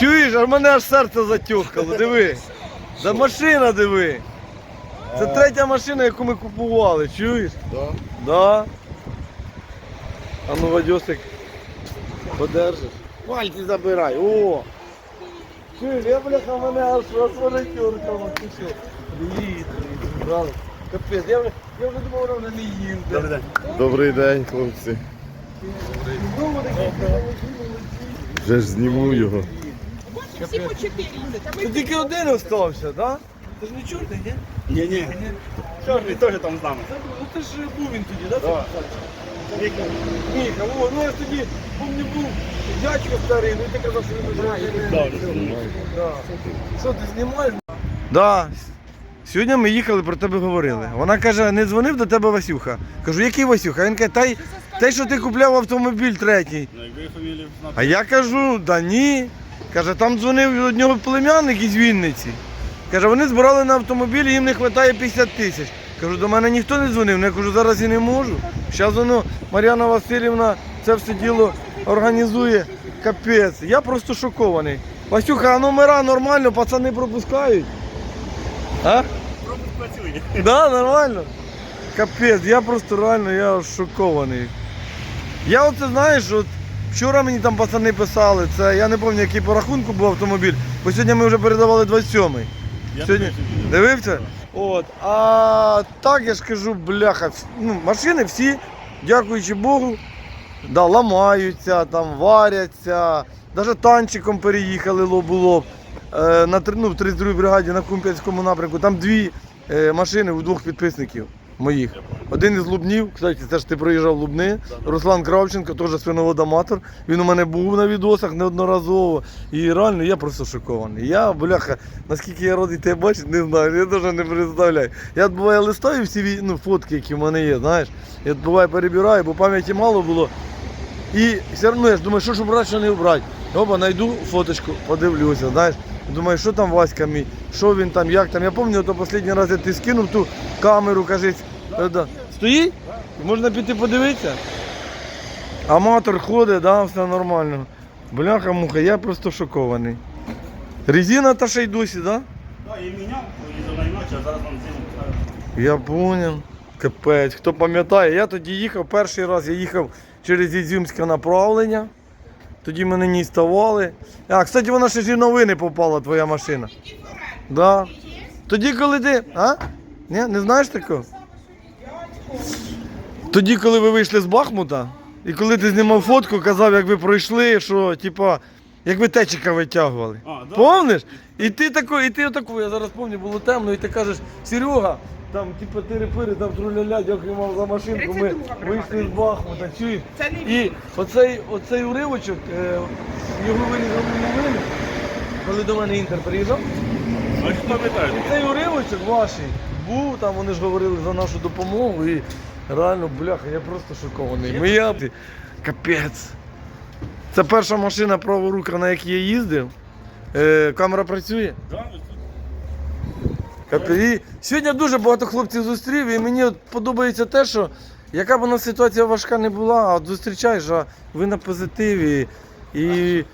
Чуєш, а в мене аж серце затюхало, диви. Да машина диви. Це третя машина, яку ми купували, чуєш? Да. Да. А ну, Вадьосик, подержиш. Пальці забирай, о! Чуєш, я, бляха, мене аж розворотюркало, ти що? Привіт, привіт, брали. Капець, я вже, я вже думав, вона не їм. Добрий день. Добрий день, хлопці. Знову таке Вже ж зніму його. Всі по 4 їздять, а Ти тільки один остався, так? Ти ж не чорний, ні? Ні, ні. Чорний теж там з нами. Ну ти ж був він тоді, так? Да. Міха, о, ну я ж тоді помню був дядько старий, ну і ти казав, що він вже Да. Що ти знімаєш? Да. Сьогодні ми їхали, про тебе говорили. Вона каже, не дзвонив до тебе Васюха. Кажу, який Васюха? Він каже, той, що ти купляв автомобіль третій. Ну, якби фамілію знати. А я кажу, да ні. Каже, там дзвонив від нього племянник із Вінниці. Каже, вони збирали на автомобіль, їм не вистачає 50 тисяч. Кажу, до мене ніхто не дзвонив. Ну, Я кажу, зараз і не можу. Зараз воно Мар'яна Васильівна це все діло організує. Капець. Я просто шокований. Васюха, а номера нормально, пацани пропускають. А? Пропуск працює. Да, нормально. Капець, я просто реально я шокований. Я оце знаєш, от вчора мені там пацани писали, це я не пам'ятаю, який по рахунку був автомобіль, бо сьогодні ми вже передавали 27-й. Я Сьогодні дивився. дивився? От. А так я ж кажу, бляха, вс- ну, машини всі, дякуючи Богу, да, ламаються, там варяться, навіть танчиком переїхали лоб у лоб. Е, на, ну, в 32-й бригаді на Кумп'янському напрямку. Там дві е, машини у двох підписників моїх. Один із Лубнів, кстати, це ж ти проїжджав Лубни. Руслан Кравченко, теж свиноводоматор. Він у мене був на відосах неодноразово. І реально я просто шокований. Я, бляха, наскільки я радий тебе бачити, не знаю, я навіть не представляю. Я буває листаю всі ну, фотки, які в мене є, знаєш. Я буває перебираю, бо пам'яті мало було. І все одно я ж думаю, що ж брати, що не брати. Оба, знайду фоточку, подивлюся, знаєш. Думаю, що там Васька мій, що він там, як там. Я пам'ятаю, то останній раз я ти скинув ту камеру, кажись. Е, да. Стоїть? Можна піти подивитися? Аматор ходить, да, все нормально. Бляха муха, я просто шокований. Резина та ще й досі, так? Да? Так, і міняв, їздив на а зараз вам зиму. Я поняв. Капець, хто пам'ятає, я тоді їхав перший раз, я їхав через Ізюмське направлення. Тоді мене не ставали. А, кстати, вона ще ж і новини попала, твоя машина. Да. Тоді, коли ти. А? Ні, не знаєш такого? Тоді, коли ви вийшли з Бахмута, і коли ти знімав фотку, казав, як ви пройшли, що, типа, як ви течика витягували. А, да. Помниш? І ти тако, і ти отаку, я зараз пам'ятаю, було темно, і ти кажеш, Серега, там, типу, тири-пири, там труляля, дякую вам за машинку, ми 32 вийшли з Бахмута, чуєш? Це не І оцей, оцей уривочок, е, його вирізали новини, коли до мене Інтер приїжджав. А. І цей уривочок ваш був, там вони ж говорили за нашу допомогу і реально, бляха, я просто шокований. Моя ти- капець. Це перша машина праворука, на якій я їздив. Е, камера працює. Да. І сьогодні дуже багато хлопців зустрів, і мені подобається те, що яка б вона ситуація важка не була, а зустрічаєш, а ви на позитиві. І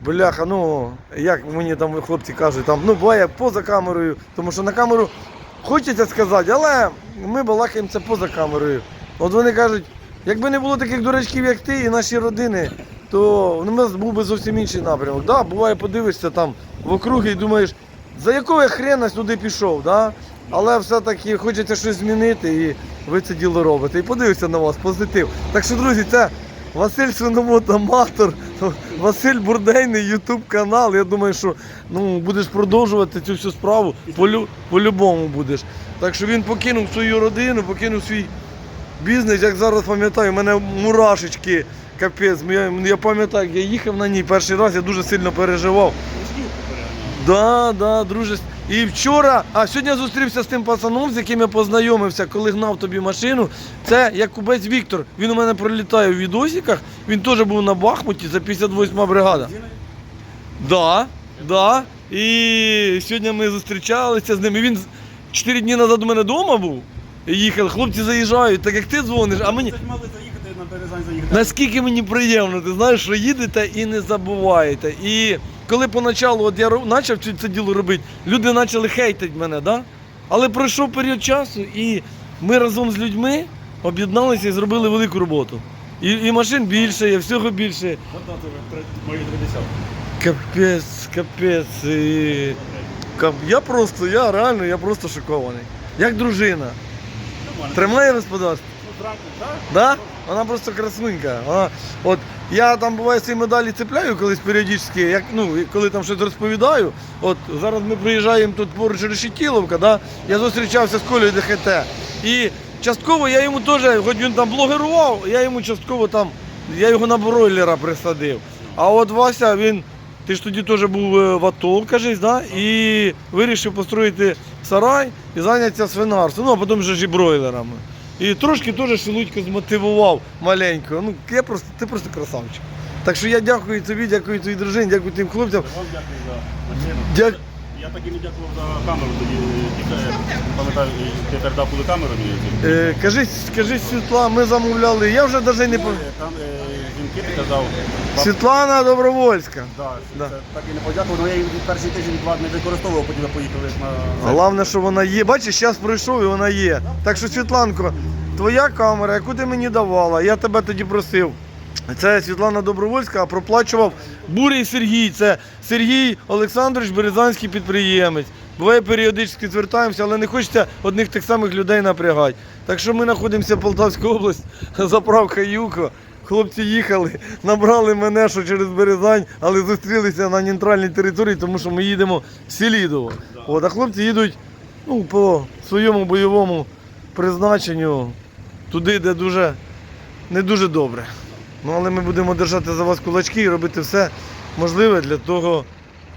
бляха, ну як мені там хлопці кажуть, там ну буває поза камерою, тому що на камеру хочеться сказати, але ми балакаємо це поза камерою. От вони кажуть, якби не було таких дурачків, як ти і наші родини, то ну, у нас був би зовсім інший напрямок. Да, буває, подивишся там в округи і думаєш, за якого я хрена сюди пішов, да? але все-таки хочеться щось змінити і ви це діло робите. І подивишся на вас, позитив. Так що, друзі, це Василь Свиномот Аматор, Василь Бурдейний, Ютуб канал. Я думаю, що ну, будеш продовжувати цю всю справу, полю- по-любому будеш. Так що він покинув свою родину, покинув свій бізнес, як зараз пам'ятаю, у мене мурашечки, капець. Я, я пам'ятаю, я їхав на ній перший раз, я дуже сильно переживав. Да, да, друже. І вчора, а сьогодні я зустрівся з тим пацаном, з яким я познайомився, коли гнав тобі машину. Це Якубець Віктор. Він у мене пролітає в відосиках. Він теж був на Бахмуті, це 58 бригада. Да, да. І сьогодні ми зустрічалися з ним. І він 4 дні назад у мене вдома був. І їхав, хлопці заїжджають, так як ти дзвониш, а мені. На. Наскільки мені приємно, ти знаєш, що їдете і не забуваєте. І коли поначалу от я почав це, діло робити, люди почали хейтити мене, да? але пройшов період часу, і ми разом з людьми об'єдналися і зробили велику роботу. І, і машин більше, і всього більше. Мої Капець, капець. І... кап- Я просто, я реально, я просто шокований. Як дружина. Тримає господарство. Ну, так? Да? Вона просто красунька. Вона, от я там буває ці медалі цепляю колись періодично, як ну коли там щось розповідаю. От зараз ми приїжджаємо тут поруч Решетіловка, да? я зустрічався з Колею ДХТ. І частково я йому теж, хоч він там блогерував, я йому частково там, я його на бройлера присадив. А от Вася, він, ти ж тоді теж був е, в АТО, кажись, да? і вирішив построїти сарай і зайнятися свинарством, ну а потім вже ж і бройлерами. І трошки теж Шелудько змотивував маленько. Ну, я просто, ти просто красавчик. Так що я дякую тобі, дякую твоїй дружині, дякую тим хлопцям. Вам дякую за машину. Дя... Я так і не дякував за камеру тоді. Пам'ятаю, ти передав були камеру мені. Е, кажи, скажи, Світла, ми замовляли. Я вже навіть не пам'ятаю. Е, ти казав. Світлана Добровольська. Да, Да. Це, так і не подякував, але я її перший тиждень два не використовував, потім я поїхав як на Головне, що вона є. Бачиш, час пройшов і вона є. Так що, Світланко, твоя камера, яку ти мені давала, я тебе тоді просив. Це Світлана Добровольська, а проплачував Бурий Сергій. Це Сергій Олександрович, березанський підприємець. Буває періодично звертаємося, але не хочеться одних тих самих людей напрягати. Так що ми знаходимося в Полтавській області, заправка Юко. Хлопці їхали, набрали мене, що через Березань, але зустрілися на нейтральній території, тому що ми їдемо в Селідово. От, а хлопці їдуть ну, по своєму бойовому призначенню туди, де дуже не дуже добре. Ну, але ми будемо держати за вас кулачки і робити все можливе для того,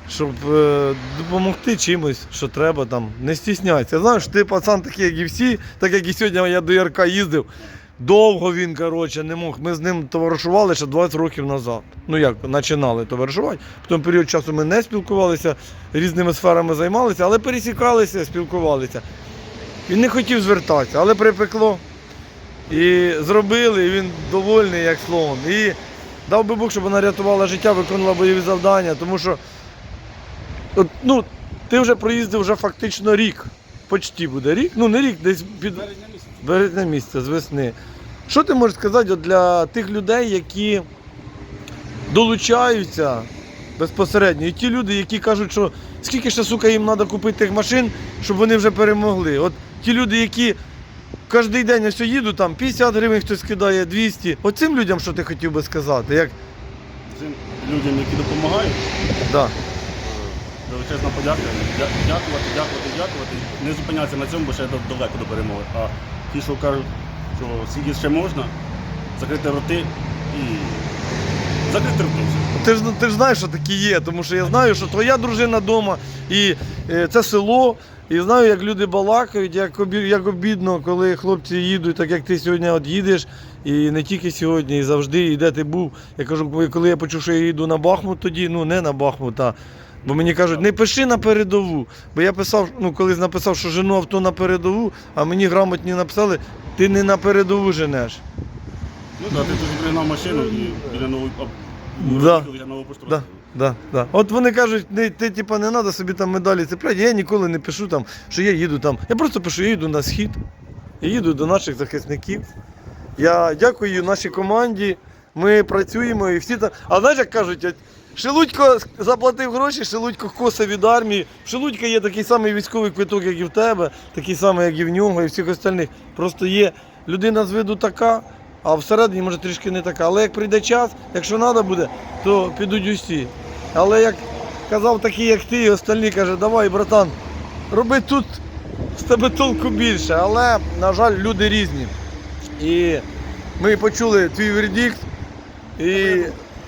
щоб е, допомогти чимось, що треба там. Не стісняйся. Знаєш, ти пацан такий, як і всі, так як і сьогодні я до Ярка їздив. Довго він, коротше, не мог. Ми з ним товаришували ще 20 років назад. Ну як, починали товаришувати. Потім період часу ми не спілкувалися, різними сферами займалися, але пересікалися, спілкувалися. Він не хотів звертатися, але припекло. І зробили, і він довольний, як словом. І дав би Бог, щоб вона рятувала життя, виконувала бойові завдання, тому що от, ну, ти вже проїздив вже фактично рік. Почти буде рік. Ну не рік, десь під березня місяця з весни. Що ти можеш сказати от для тих людей, які долучаються безпосередньо, і ті люди, які кажуть, що скільки ще сука їм треба купити тих машин, щоб вони вже перемогли. От ті люди, які кожен день ось їдуть, там 50 гривень хтось кидає, 200. Оцим людям, що ти хотів би сказати? Як... цим людям, які допомагають. Да. Величезна подяка. Дякувати, дякувати, дякувати. Не зупинятися на цьому, бо ще далеко до перемоги. А ті, що кажуть, що скільки ще можна, закрити роти і закрити роти. Ти ж, ти ж знаєш, що такі є, тому що я знаю, що твоя дружина вдома, і е, це село, і знаю, як люди балакають, як, обі, як обідно, коли хлопці їдуть, так як ти сьогодні от їдеш, і не тільки сьогодні, і завжди, і де ти був. Я кажу, коли я почув, що я їду на Бахмут тоді, ну не на Бахмут, а. Бо мені кажуть, не пиши на передову. Бо я писав, ну колись написав, що жену авто на передову, а мені грамотні написали, ти не на передову женеш. Ну так, ти тут пригнав машину і біля нової Да. біля нового пошту. Да, да, да. От вони кажуть, не, ти типа не треба собі там медалі цепляти. Я ніколи не пишу там, що я їду там. Я просто пишу, я їду на схід. Я їду до наших захисників. Я дякую нашій команді. Ми працюємо і всі там. А знаєш, як кажуть, Шелудько заплатив гроші, Шелудько коса від армії. В Шелудька є такий самий військовий квиток, як і в тебе, такий самий, як і в нього, і всіх остальних. Просто є людина з виду така, а всередині може трішки не така. Але як прийде час, якщо треба буде, то підуть усі. Але як казав такий, як ти, і остальні каже, давай, братан, роби тут з тебе толку більше. Але, на жаль, люди різні. І ми почули твій вердикт. І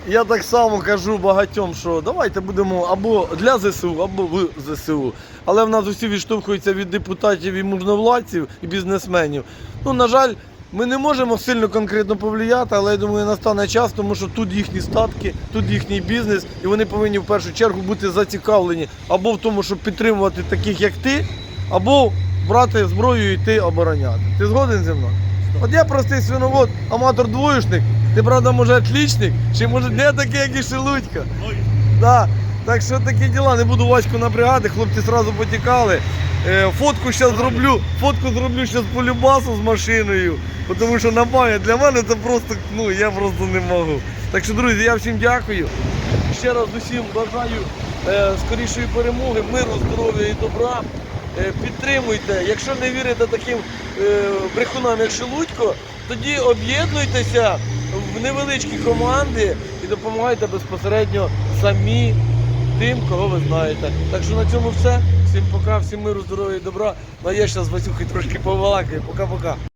я так само кажу багатьом, що давайте будемо або для ЗСУ, або в ЗСУ. Але в нас усі відштовхуються від депутатів і можновладців, і бізнесменів. Ну, на жаль, ми не можемо сильно конкретно повлияти, але я думаю, настане час, тому що тут їхні статки, тут їхній бізнес, і вони повинні в першу чергу бути зацікавлені або в тому, щоб підтримувати таких, як ти, або брати зброю і йти обороняти. Ти згоден зі мною? От я простий свиновод, аматор-двоєшник, ти правда може отличник, чи може не такий, як і Шелудько. Да. Так що такі діла, не буду Ваську напрягати, хлопці одразу потікали. Е, фотку зараз зроблю, фотку зроблю зараз по любасу з машиною, тому що на пам'ять для мене це просто, ну я просто не можу. Так що, друзі, я всім дякую. Ще раз усім бажаю е, скорішої перемоги, миру, здоров'я і добра. Е, підтримуйте. Якщо не вірите таким е, брехунам, як Шелудько, тоді об'єднуйтеся в невеличкі команди і допомагайте безпосередньо самі тим, кого ви знаєте. Так що на цьому все. Всім пока, всім миру, здоров'я і добра. Ну я зараз з Васюхою трошки повалакаю. Пока-пока.